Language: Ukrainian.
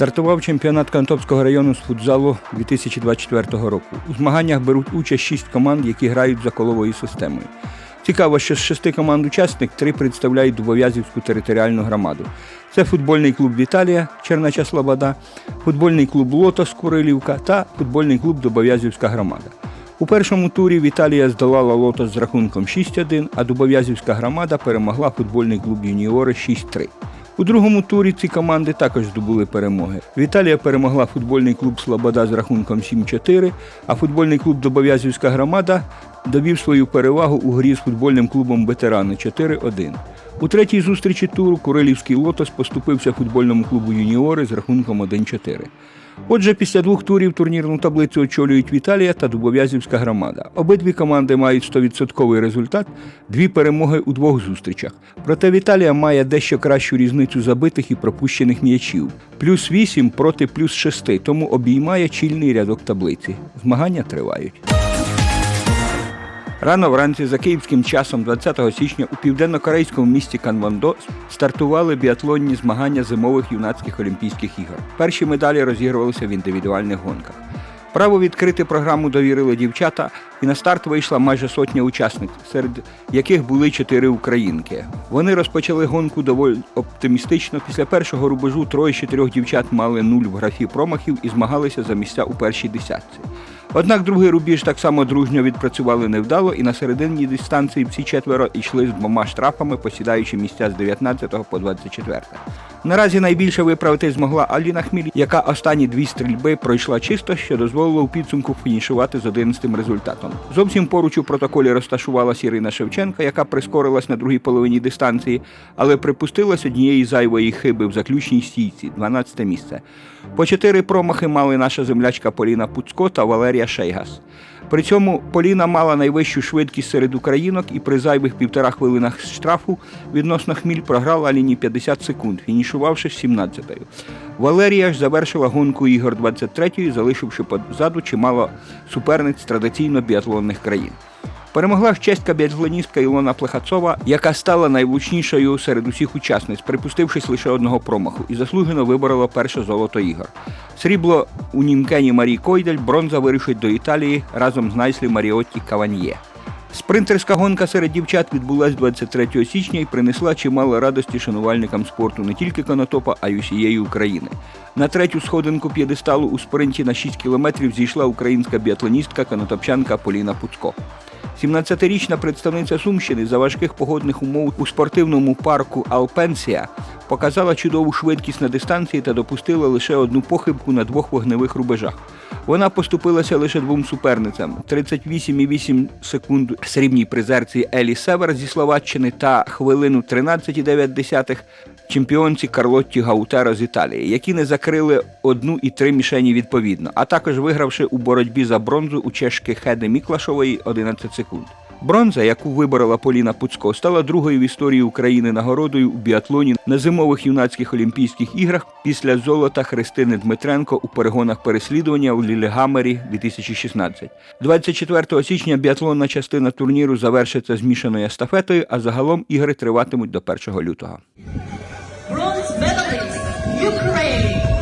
Стартував чемпіонат Кантопського району з футзалу 2024 року. У змаганнях беруть участь шість команд, які грають за коловою системою. Цікаво, що з шести команд учасник три представляють Дубов'язівську територіальну громаду. Це футбольний клуб Віталія Чернача Слобода, футбольний клуб Лотос Курилівка та футбольний клуб Дубов'язівська громада. У першому турі Віталія здолала Лотос з рахунком 6-1, а Дубов'язівська громада перемогла футбольний клуб Юніори 6-3. У другому турі ці команди також здобули перемоги. Віталія перемогла футбольний клуб Слобода з рахунком 7-4, а футбольний клуб Добов'язівська громада довів свою перевагу у грі з футбольним клубом Ветерани 4-1. У третій зустрічі туру Курилівський Лотос поступився футбольному клубу Юніори з рахунком 1-4. Отже, після двох турів турнірну таблицю очолюють Віталія та Дубов'язівська громада. Обидві команди мають 100% результат, дві перемоги у двох зустрічах. Проте Віталія має дещо кращу різницю забитих і пропущених м'ячів. Плюс 8 проти плюс 6, тому обіймає чільний рядок таблиці. Змагання тривають. Рано вранці за київським часом 20 січня у південно-корейському місті Канвондо стартували біатлонні змагання зимових юнацьких Олімпійських ігор. Перші медалі розігрувалися в індивідуальних гонках. Право відкрити програму довірили дівчата, і на старт вийшла майже сотня учасниць, серед яких були чотири українки. Вони розпочали гонку доволі оптимістично. Після першого рубежу троє з чотирьох дівчат мали нуль в графі промахів і змагалися за місця у першій десятці. Однак другий рубіж так само дружньо відпрацювали невдало, і на середині дистанції всі четверо йшли з двома штрафами, посідаючи місця з 19 по 24. Наразі найбільше виправити змогла Аліна Хміль, яка останні дві стрільби пройшла чисто, що дозволило у підсумку фінішувати з 11 результатом. Зовсім поруч у протоколі розташувалась Ірина Шевченка, яка прискорилась на другій половині дистанції, але припустилась однієї зайвої хиби в заключній стійці 12 місце. По чотири промахи мали наша землячка Поліна Пуцько та Валерія Шейгас. При цьому Поліна мала найвищу швидкість серед українок і при зайвих півтора хвилинах штрафу відносно хміль програла лінії 50 секунд, фінішувавши 17-ю. Валерія ж завершила гонку ігор 23-ї, залишивши позаду чимало суперниць традиційно біатлонних країн. Перемогла чеська біатлоністка Ілона Плехацова, яка стала найвлучнішою серед усіх учасниць, припустившись лише одного промаху, і заслужено виборола перше золото ігор. Срібло у німкені Марії Койдель, бронза вирішить до Італії разом з Найслі Маріотті Каваньє. Спринтерська гонка серед дівчат відбулась 23 січня і принесла чимало радості шанувальникам спорту не тільки Конотопа, а й усієї України. На третю сходинку п'єдесталу у спринті на 6 кілометрів зійшла українська біатлоністка канотопчанка Поліна Пуцько. 17-річна представниця Сумщини за важких погодних умов у спортивному парку Алпенсія показала чудову швидкість на дистанції та допустила лише одну похибку на двох вогневих рубежах. Вона поступилася лише двом суперницям: 38,8 секунд срібній призерці Елі Север зі Словаччини та хвилину 13,9 чемпіонці Карлотті Гаутеро з Італії, які не закрили одну і три мішені відповідно, а також вигравши у боротьбі за бронзу у чешки Хеди Міклашової 11 секунд. Бронза, яку виборола Поліна Пуцько, стала другою в історії України нагородою у біатлоні на зимових юнацьких Олімпійських іграх після золота Христини Дмитренко у перегонах переслідування у Лілегамері 2016. 24 січня біатлонна частина турніру завершиться змішаною естафетою, а загалом ігри триватимуть до 1 лютого. Bronze medalist, Ukraine.